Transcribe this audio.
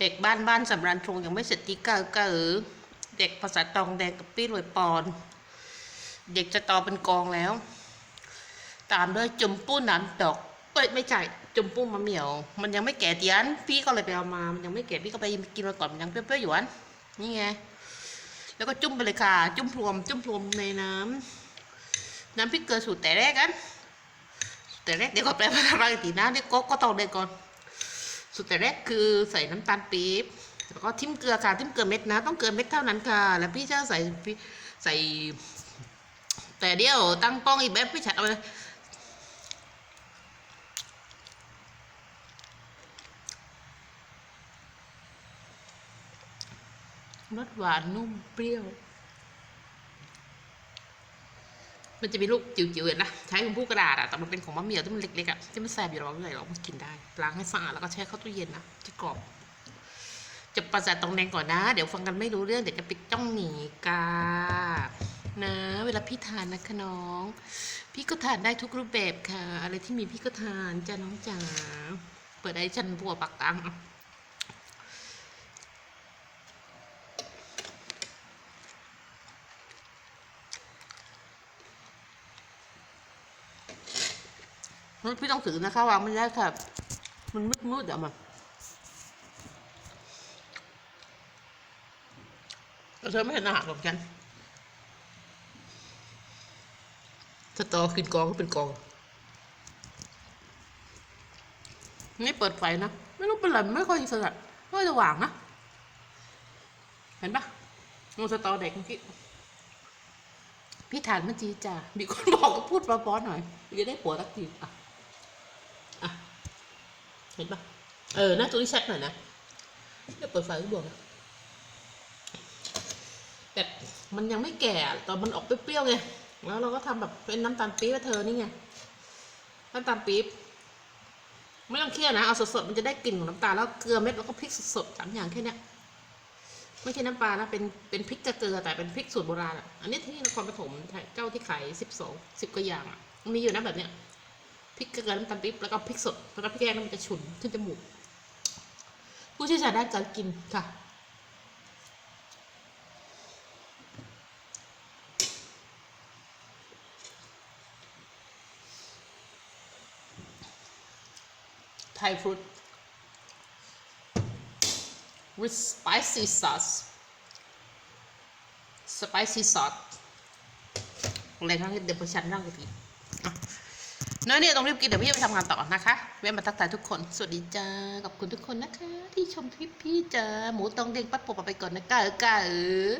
เด็กบ้านบ้านสำรันทรงยังไม่เสร็จที่เก้าเก้าเออเด็กภาษาตองแดงกับปี้รวยปอน เด็กจะต่อเป็นกองแล้ว ตามด้วยจุมปู้นันดอกเอ้ยไม่ใช่จุมปู้มะเหมี่ยว มันยังไม่แก่เตียน พี่ก็เลยไปเอามา มันยังไม่แก่พี่ก็ไปกินมาก่อนมันยังเปรี้ยวๆอยู่อันนี่ไงแล้วก็จุ่มไปเลยค่ะ จุ่มพรวม จุ่มพรวมในน้ำน้ำพริกเกลือสูตรแต่แรกกันแต่แรกเดี๋ยวก็แปลว่าอะไรตีนะเดี๋ยวก็ก็ต้องเดี๋ยก่อน สูตรแต่แรกคือใส่น้ำตาลปี๊บแล้วก็ทิมเกลือค่ะทิมเกลือเม็ดนะ ต้องเกลือเม็ดเท่านั้นค่ะ แล้วพี่จะใส่ใส่ แต่เดี๋ยวตั้งกล้องอีกแบบพี่ฉัดเอาไปรสหวานนุ่มเปรี้ยว มันจะมีลูกจิ๋วๆเห็นนะใช้ของผู้กระดาษอะแต่มันเป็นของมะเหมี่ยวที่มันเล็กๆอะที่มันแสบอยู่หรอกเลยเรามันกินได้ล้างให้สะอาดแล้วก็แช่เข้าตู้เย็นนะจะกรอบจะประสาทตรงแดงก่อนนะ เดี๋ยวฟังกันไม่รู้เรื่องเดี๋ยวจะปิดจ้องหนีกานะ เวลาพี่ทานนะคะน้อง พี่ก็ทานได้ทุกรูปแบบค่ะ อะไรที่มีพี่ก็ทานจ้าน้องจ๋าเปิดได้ฉันบัวปักตัง พี่ต้องถือนะคะวางไม่ได้ค่ะ มันมืดมืดๆอะมาแต่เธอไม่เห็นอาหารของฉันสตอกินกองก็เป็นกอง นี่เปิดไฟนะ ไม่รู้เป็นไรไม่ค่อยสลัดไม่ค่อยสว่างนะ เห็นปะมันสตอเด็กเมื่อกี้พี่ทานเมื่อกี้จ้ามีคนบอกก็พูดป๊อๆหน่อยจะได้ผัวสักทีอะ เห็นปะเออ หน้าตัวนี้ชัดหน่อยนะเดี๋ยวเปิดไฟก็บอกนะแต่มันยังไม่แก่ตอนมันออกเปรี้ยวๆไง แล้วเราก็ทำแบบเป็นน้ำตาลปี๊บเธอนี่ไง น้ำตาลปี๊บ ไม่ต้องเคี่ยวนะ เอาสดๆ มันจะได้กลิ่นของน้ำตาลแล้วเกลือเม็ดแล้วก็พริกสดๆสามอย่างแค่นี้ไม่ใช่น้ำปลานะ เป็นเป็นพริกกระเกลือแต่เป็นพริกสูตรโบราณอะ อันนี้ที่นครปฐมเจ้าที่ขายสิบสองสิบกว่าอย่างอะมันมีอยู่นะแบบเนี้ย พริกเกลือน้ำตาลปี๊บแล้วก็พริกสดแล้วก็พริกแกงมันจะฉุนขึ้นจมูกผู้เชี่ยวชาญด้านการกินค่ะ Thai fruit with spicy sauce spicy sauce อะไรทั้งนี้เดี๋ยวพอฉันนั่งกันทีอ่ นื้อเนี่ยต้องรีบกินเดี๋ยวพี่จะไปทำงานต่อนะคะเวะมาทักทายทุกคน สวัสดีจ้าขอบคุณทุกคนนะคะ ที่ชมคลิปพี่จ้าหมูตองเด้งปัดปบไปก่อนนะก้าเออก้าเออ